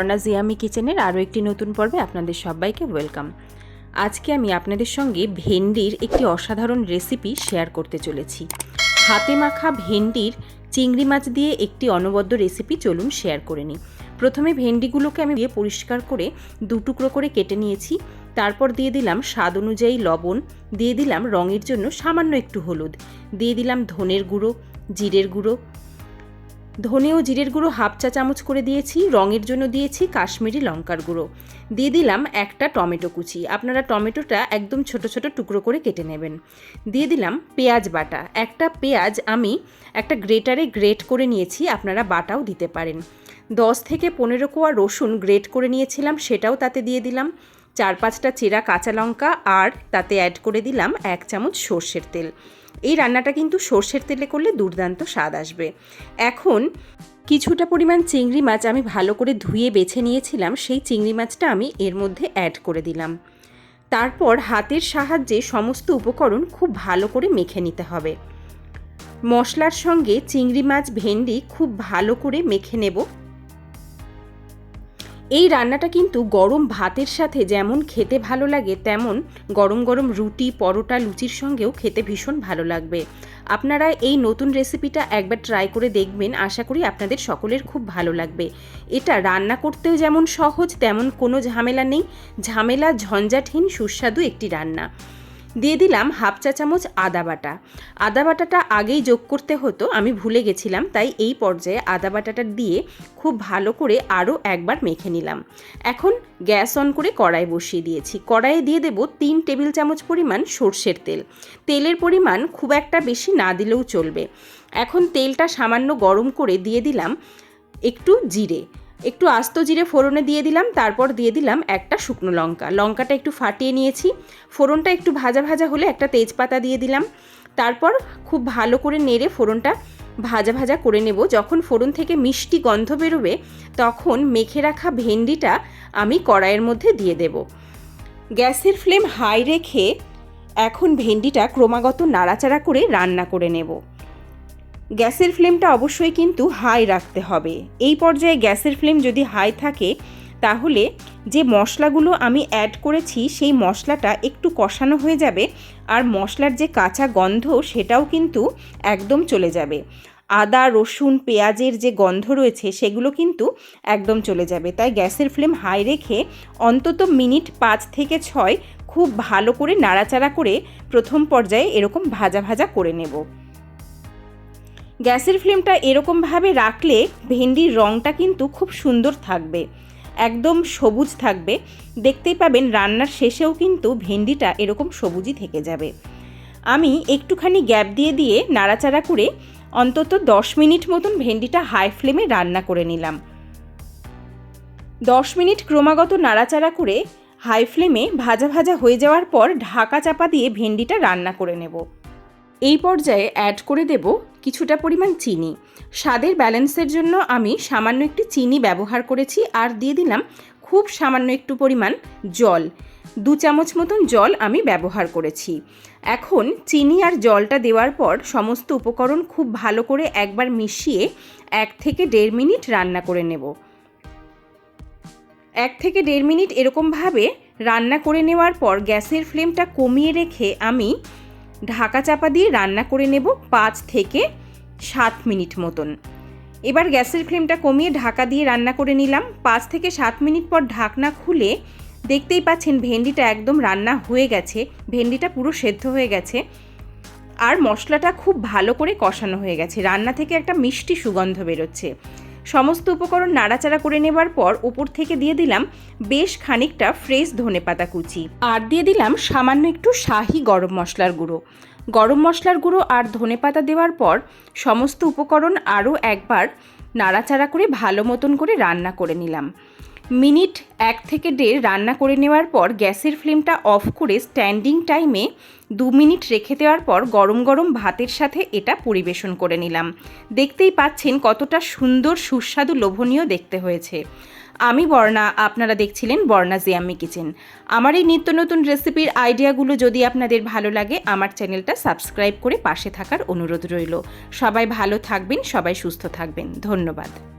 অর্ণা জিয়ামি কিচেনের আরও একটি নতুন পর্বে আপনাদের সবাইকে ওয়েলকাম। আজকে আমি আপনাদের সঙ্গে ভেন্ডির একটি অসাধারণ রেসিপি শেয়ার করতে চলেছি। হাতে মাখা ভেন্ডির চিংড়ি মাছ দিয়ে একটি অনবদ্য রেসিপি চলুন শেয়ার করে নিই। প্রথমে ভেন্ডিগুলোকে আমি দিয়ে পরিষ্কার করে দু টুকরো করে কেটে নিয়েছি। তারপর দিয়ে দিলাম স্বাদ অনুযায়ী লবণ, দিয়ে দিলাম রঙের জন্য সামান্য একটু হলুদ। দিয়ে দিলাম ধনের গুঁড়ো, জিরের গুঁড়ো ধনে ও জিরের গুঁড়ো হাফ চা চামচ করে দিয়েছি, রঙের জন্য দিয়েছি কাশ্মীরি লঙ্কার গুঁড়ো। দিয়ে দিলাম একটা টমেটো কুচি। আপনারা টমেটোটা একদম ছোট ছোট টুকরো করে কেটে নেবেন। দিয়ে দিলাম পেঁয়াজ বাটা। একটা পেঁয়াজ আমি একটা গ্রেটারে গ্রেট করে নিয়েছি, আপনারা বাটাও দিতে পারেন। দশ থেকে পনেরো কোয়া রসুন গ্রেট করে নিয়েছিলাম, সেটাও তাতে দিয়ে দিলাম। চার পাঁচটা চেরা কাঁচা লঙ্কা আর তাতে অ্যাড করে দিলাম এক চামচ সর্ষের তেল। এই রান্নাটা কিন্তু সর্ষের তেলে করলে দুর্দান্ত স্বাদ আসবে। এখন কিছুটা পরিমাণ চিংড়ি মাছ আমি ভালো করে ধুয়ে বেছে নিয়েছিলাম, সেই চিংড়ি মাছটা আমি এর মধ্যে অ্যাড করে দিলাম। তারপর হাতের সাহায্যে সমস্ত উপকরণ খুব ভালো করে মেখে নিতে হবে। মশলার সঙ্গে চিংড়ি মাছ ভেন্ডি খুব ভালো করে মেখে নেব। এই রান্নাটা কিন্তু গরম ভাতের সাথে যেমন খেতে ভালো লাগে, তেমন গরম গরম রুটি, পরোটা, লুচির সঙ্গেও খেতে ভীষণ ভালো লাগবে। আপনারা এই নতুন রেসিপিটা একবার ট্রাই করে দেখবেন, আশা করি আপনাদের সকলের খুব ভালো লাগবে। এটা রান্না করতেও যেমন সহজ, তেমন কোনো ঝামেলা নেই। ঝামেলা ঝঞ্ঝাটহীন সুস্বাদু একটি রান্না। দিয়ে দিলাম হাফ চা চামচ আদা বাটা। আদা বাটাটা আগেই যোগ করতে হতো, আমি ভুলে গেছিলাম, তাই এই পর্যায়ে আদা বাটাটা দিয়ে খুব ভালো করে আরও একবার মেখে নিলাম। এখন গ্যাস অন করে কড়াই বসিয়ে দিয়েছি। কড়াইয়ে দিয়ে দেব তিন টেবিল চামচ পরিমাণ সর্ষের তেল। তেলের পরিমাণ খুব একটা বেশি না দিলেও চলবে। এখন তেলটা সামান্য গরম করে দিয়ে দিলাম একটু জিরে। একটু আস্ত জিরে ফোড়নে দিয়ে দিলাম, তারপর দিয়ে দিলাম একটা শুকনো লঙ্কা। লঙ্কাটা একটু ফাটিয়ে নিয়েছি। ফোড়নটা একটু ভাজা ভাজা হলে একটা তেজপাতা দিয়ে দিলাম। তারপর খুব ভালো করে নেড়ে ফোড়নটা ভাজা ভাজা করে নেব। যখন ফোড়ন থেকে মিষ্টি গন্ধ বেরোবে, তখন মেখে রাখা ভেন্ডিটা আমি কড়াইয়ের মধ্যে দিয়ে দেব। গ্যাসের ফ্লেম হাই রেখে এখন ভেন্ডিটা ক্রমাগত নাড়াচাড়া করে রান্না করে নেব। গ্যাসের ফ্লেমটা অবশ্যই কিন্তু হাই রাখতে হবে। এই পর্যায়ে গ্যাসের ফ্লেম যদি হাই থাকে, তাহলে যে মশলাগুলো আমি অ্যাড করেছি, সেই মশলাটা একটু কষানো হয়ে যাবে আর মশলার যে কাঁচা গন্ধ, সেটাও কিন্তু একদম চলে যাবে। আদা, রসুন, পেঁয়াজের যে গন্ধ রয়েছে, সেগুলো কিন্তু একদম চলে যাবে। তাই গ্যাসের ফ্লেম হাই রেখে অন্তত মিনিট পাঁচ থেকে ছয় খুব ভালো করে নাড়াচাড়া করে প্রথম পর্যায়ে এরকম ভাজা ভাজা করে নেব। গ্যাসের ফ্লেমটা এরকমভাবে রাখলে ভেন্ডির রঙটা কিন্তু খুব সুন্দর থাকবে, একদম সবুজ থাকবে। দেখতেই পাবেন রান্নার শেষেও কিন্তু ভেন্ডিটা এরকম সবুজই থেকে যাবে। আমি একটুখানি গ্যাপ দিয়ে দিয়ে নাড়াচাড়া করে অন্তত দশ মিনিট মতন ভেন্ডিটা হাই ফ্লেমে রান্না করে নিলাম। দশ মিনিট ক্রমাগত নাড়াচাড়া করে হাই ফ্লেমে ভাজা ভাজা হয়ে যাওয়ার পর ঢাকা চাপা দিয়ে ভেন্ডিটা রান্না করে নেব। এই পর্যায়ে অ্যাড করে দেব কিছুটা পরিমাণ চিনি। স্বাদের ব্যালেন্সের জন্য আমি সামান্য একটি চিনি ব্যবহার করেছি আর দিয়ে দিলাম খুব সামান্য একটু পরিমাণ জল। দু চামচ মতন জল আমি ব্যবহার করেছি। এখন চিনি আর জলটা দেওয়ার পর সমস্ত উপকরণ খুব ভালো করে একবার মিশিয়ে এক থেকে দেড় মিনিট রান্না করে নেব। এক থেকে দেড় মিনিট এরকমভাবে রান্না করে নেওয়ার পর গ্যাসের ফ্লেমটা কমিয়ে রেখে আমি ঢাকা চাপা দিয়ে রান্না করে নেব পাঁচ থেকে সাত মিনিট মতন। এবার গ্যাসের ফ্লেমটা কমিয়ে ঢাকা দিয়ে রান্না করে নিলাম। পাঁচ থেকে সাত মিনিট পর ঢাকনা খুলে দেখতেই পাচ্ছেন ভেন্ডিটা একদম রান্না হয়ে গেছে, ভেন্ডিটা পুরো সেদ্ধ হয়ে গেছে। আর মশলাটা খুব ভালো করে কষানো হয়ে গেছে। রান্না থেকে একটা মিষ্টি সুগন্ধ বেরোচ্ছে। সমস্ত উপকরণ নাড়াচাড়া করে নেবার পর উপর থেকে দিয়ে দিলাম বেশ খানিকটা ফ্রেশ ধনে পাতা কুচি। আর দিয়ে দিলাম সামান্য একটু শাহি গরম মশলার গুঁড়ো। গরম মশলার গুঁড়ো আর ধনে পাতা দেওয়ার পর সমস্ত উপকরণ আরও একবার নাড়াচাড়া করে ভালো মতন করে রান্না করে নিলাম। মিনিট এক থেকে দেড় রান্না করে নেওয়ার পর গ্যাসের ফ্লেমটা অফ করে স্ট্যান্ডিং টাইমে দু মিনিট রেখে দেওয়ার পর গরম গরম ভাতের সাথে এটা পরিবেশন করে নিলাম। দেখতেই পাচ্ছেন কতটা সুন্দর, সুস্বাদু, লোভনীয় দেখতে হয়েছে। আমি বর্ণা, আপনারা দেখছিলেন বর্ণা জিয়াম্মি কিচেন। আমার এই নিত্য নতুন রেসিপির আইডিয়াগুলো যদি আপনাদের ভালো লাগে, আমার চ্যানেলটা সাবস্ক্রাইব করে পাশে থাকার অনুরোধ রইল। সবাই ভালো থাকবেন, সবাই সুস্থ থাকবেন। ধন্যবাদ।